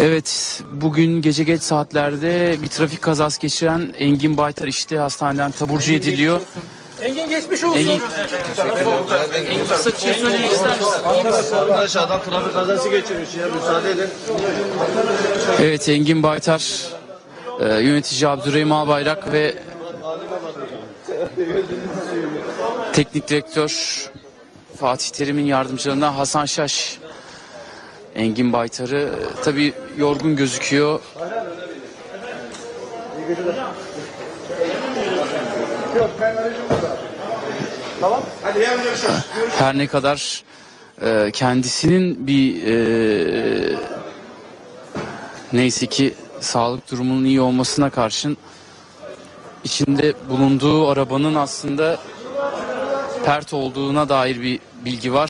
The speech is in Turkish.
Evet, bugün gece geç saatlerde bir trafik kazası geçiren Engin Baytar işte hastaneden taburcu ediliyor. Engin geçmiş olsun. Engin, Engin kısa bir şey söylemek ister misin? Aşağıdan trafik kazası geçirmiş ya müsaade edin. Evet, Engin Baytar, e, yönetici Abdurrahim Albayrak ve teknik direktör Fatih Terim'in yardımcılarından Hasan Şaş Engin Baytar'ı tabi yorgun gözüküyor. Her ne kadar e, kendisinin bir e, neyse ki sağlık durumunun iyi olmasına karşın içinde bulunduğu arabanın aslında pert olduğuna dair bir bilgi var.